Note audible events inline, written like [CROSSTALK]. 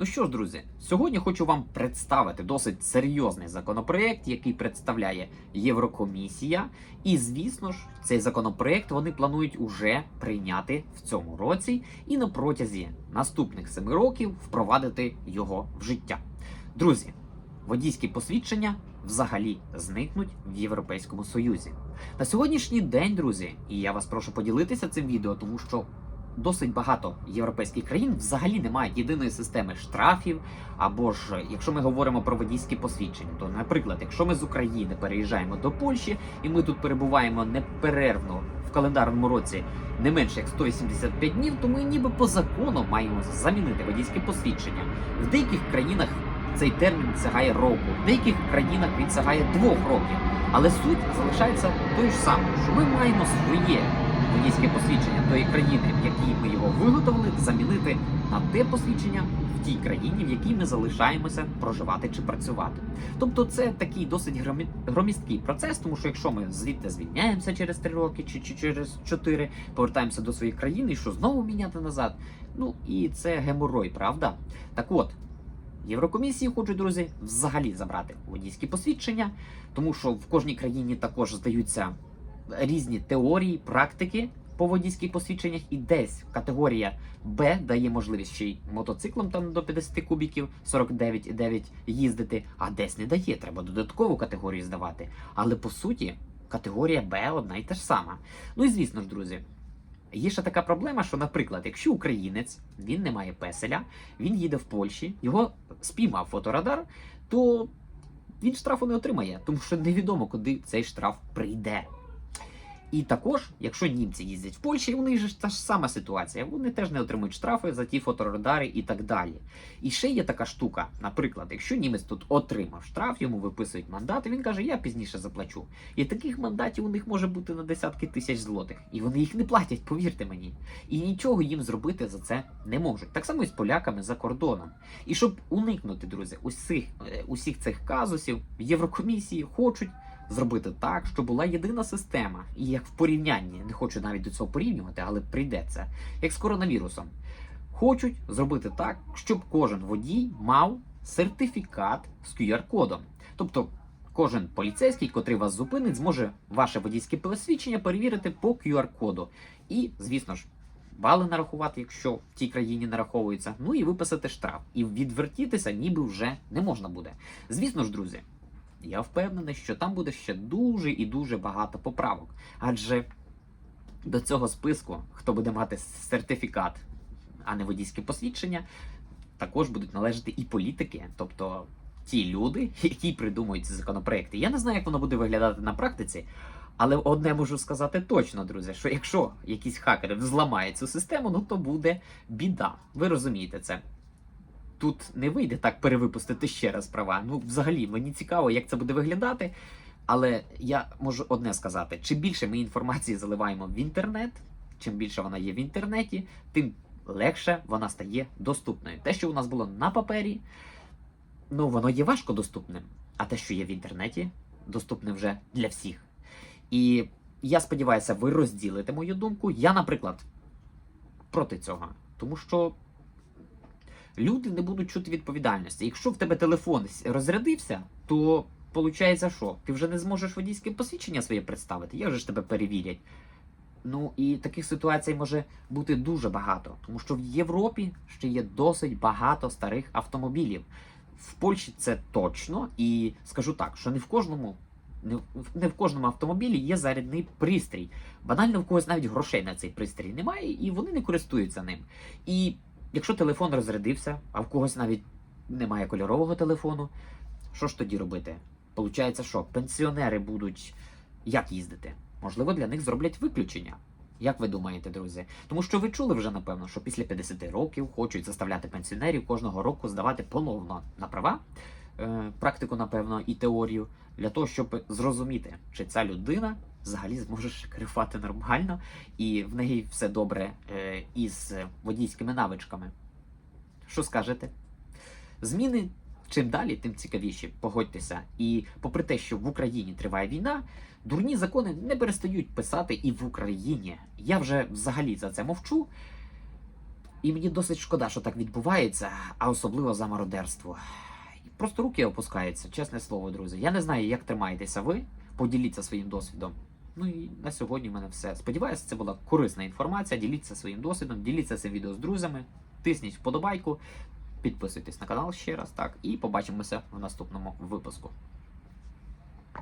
Ну що ж, друзі, сьогодні хочу вам представити досить серйозний законопроект, який представляє Єврокомісія. І звісно ж, цей законопроект вони планують уже прийняти в цьому році і на протязі наступних семи років впровадити його в життя. Друзі, водійські посвідчення взагалі зникнуть в Європейському Союзі. На сьогоднішній день, друзі, і я вас прошу поділитися цим відео, тому що досить багато європейських країн взагалі не мають єдиної системи штрафів. Або ж, якщо ми говоримо про водійські посвідчення, то, наприклад, якщо ми з України переїжджаємо до Польщі і ми тут перебуваємо неперервно в календарному році не менше як 185 днів, то ми ніби по закону маємо замінити водійське посвідчення. В деяких країнах цей термін сягає року, в деяких країнах він сягає двох років. Але суть залишається тою ж самою, що ми маємо своє водійське посвідчення тої країни, в якій ми його виготовили, замінити на те посвідчення в тій країні, в якій ми залишаємося проживати чи працювати. Тобто, це такий досить громі- громісткий процес, тому що якщо ми звідти звільняємося через три роки чи, чи через чотири, повертаємося до своєї країни, і що знову міняти назад. Ну і це геморой, правда? Так от. Єврокомісії хочуть, друзі, взагалі забрати водійські посвідчення, тому що в кожній країні також здаються різні теорії, практики по водійських посвідченнях, і десь категорія Б дає можливість ще й мотоциклом там до 50 кубіків 49,9 їздити, а десь не дає. Треба додаткову категорію здавати. Але по суті, категорія Б одна і та ж сама. Ну і звісно ж, друзі. Є ще така проблема, що, наприклад, якщо українець він не має песеля, він їде в Польщі, його спіймав фоторадар, то він штрафу не отримає, тому що невідомо, куди цей штраф прийде. І також, якщо німці їздять в Польщі, у них ж та ж сама ситуація. Вони теж не отримують штрафи за ті фоторадари і так далі. І ще є така штука. Наприклад, якщо німець тут отримав штраф, йому виписують мандат, і він каже, я пізніше заплачу. І таких мандатів у них може бути на десятки тисяч злотих. І вони їх не платять, повірте мені. І нічого їм зробити за це не можуть. Так само і з поляками за кордоном. І щоб уникнути, друзі, усіх, е, усіх цих казусів, в Єврокомісії хочуть зробити так, щоб була єдина система, і як в порівнянні, не хочу навіть до цього порівнювати, але прийдеться, як з коронавірусом. Хочуть зробити так, щоб кожен водій мав сертифікат з QR-кодом. Тобто кожен поліцейський, котрий вас зупинить, зможе ваше водійське посвідчення перевірити по QR-коду. І, звісно ж, бали нарахувати, якщо в тій країні нараховується, ну і виписати штраф. І відвертітися ніби вже не можна буде. Звісно ж, друзі, я впевнений, що там буде ще дуже і дуже багато поправок. Адже до цього списку, хто буде мати сертифікат, а не водійське посвідчення, також будуть належати і політики, тобто ті люди, [LAUGHS] які придумують ці законопроекти. Я не знаю, як воно буде виглядати на практиці. Але одне можу сказати точно, друзі, що якщо якісь хакери взламають цю систему, ну то буде біда. Ви розумієте це. Тут не вийде так перевипустити ще раз права. Ну, взагалі, мені цікаво, як це буде виглядати. Але я можу одне сказати: чим більше ми інформації заливаємо в інтернет, чим більше вона є в інтернеті, тим легше вона стає доступною. Те, що у нас було на папері, ну воно є важко доступним. А те, що є в інтернеті, доступне вже для всіх. І я сподіваюся, ви розділите мою думку. Я, наприклад, проти цього. Тому що люди не будуть чути відповідальності. Якщо в тебе телефон розрядився, то виходить, що? Ти вже не зможеш водійське посвідчення своє представити, як же ж тебе перевірять. Ну і таких ситуацій може бути дуже багато, тому що в Європі ще є досить багато старих автомобілів. В Польщі це точно, і скажу так, що не в кожному. Не в кожному автомобілі є зарядний пристрій. Банально в когось навіть грошей на цей пристрій немає, і вони не користуються ним. І якщо телефон розрядився, а в когось навіть немає кольорового телефону, що ж тоді робити? Получається, що пенсіонери будуть як їздити? Можливо, для них зроблять виключення. Як ви думаєте, друзі? Тому що ви чули вже, напевно, що після 50 років хочуть заставляти пенсіонерів кожного року здавати поновно на права, е, практику, напевно, і теорію, для того, щоб зрозуміти, чи ця людина взагалі зможе керувати нормально, і в неї все добре е, із водійськими навичками. Що скажете? Зміни чим далі, тим цікавіші, погодьтеся. І попри те, що в Україні триває війна, дурні закони не перестають писати і в Україні. Я вже взагалі за це мовчу. І мені досить шкода, що так відбувається, а особливо за мародерство. Просто руки опускаються, чесне слово, друзі. Я не знаю, як тримаєтеся ви. Поділіться своїм досвідом. Ну і на сьогодні в мене все. Сподіваюся, це була корисна інформація. Діліться своїм досвідом, діліться цим відео з друзями, тисніть вподобайку, підписуйтесь на канал ще раз, так, і побачимося в наступному випуску.